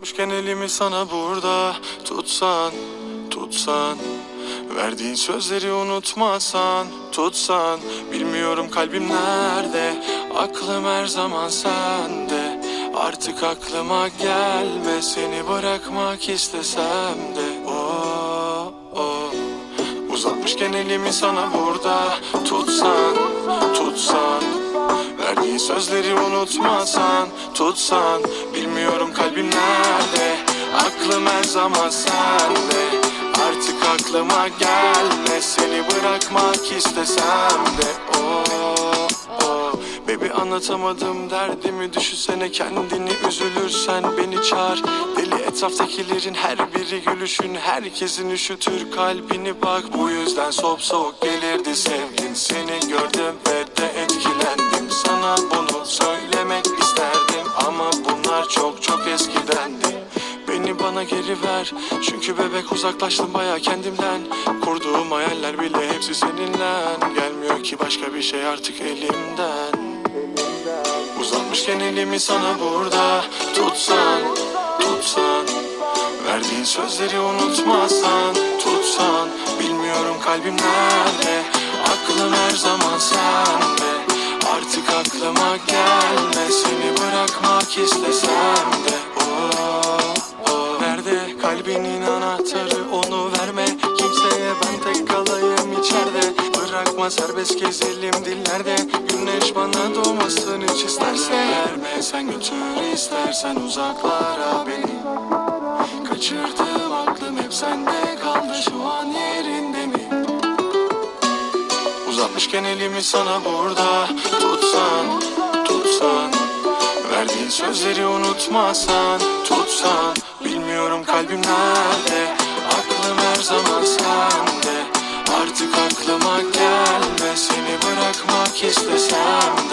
Tutmuşken elimi sana burada tutsan, tutsan. Verdiğin sözleri unutmasan, tutsan. Bilmiyorum kalbim nerede, aklım her zaman sende. Artık aklıma gelme, seni bırakmak istesem de. Oh, oh. Uzatmışken elimi sana burada tutsan, tutsan. Verdiğin sözleri unutmasan, tutsan. Bilmiyorum aklım her zaman sende Artık aklıma gelme, seni bırakmak istesem de. Oh, oh. Baby anlatamadım derdimi. Düşünsene kendini üzülürsen beni çağır. Deli etraftakilerin her biri gülüşün. Herkesin üşütür kalbini bak. Bu yüzden sop soğuk gelirdi sevgin seni gördüm bana geri ver. Çünkü bebek uzaklaştım baya kendimden. Kurduğum hayaller bile hepsi seninle. Gelmiyor ki başka bir şey artık elimden. Uzatmışken elimi sana burada tutsan, tutsan. Verdiğin sözleri unutmasan, tutsan. Bilmiyorum kalbim nerede, aklım her zaman sende. Artık aklıma gelme, seni bırakmak istesem de kalbinin anahtarı onu verme. Kimseye ben tek kalayım içeride. Bırakma serbest gezelim dillerde. Güneş bana doğmasın hiç isterse. Verme sen götür istersen uzaklara beni. Kaçırdığım aklım hep sende kaldı şu an yerinde mi? Uzatmışken elimi sana burada tutsan, sözleri unutmasan, tutsan Bilmiyorum kalbim nerede, aklım her zaman sende. Artık aklıma gelme, seni bırakmak istesem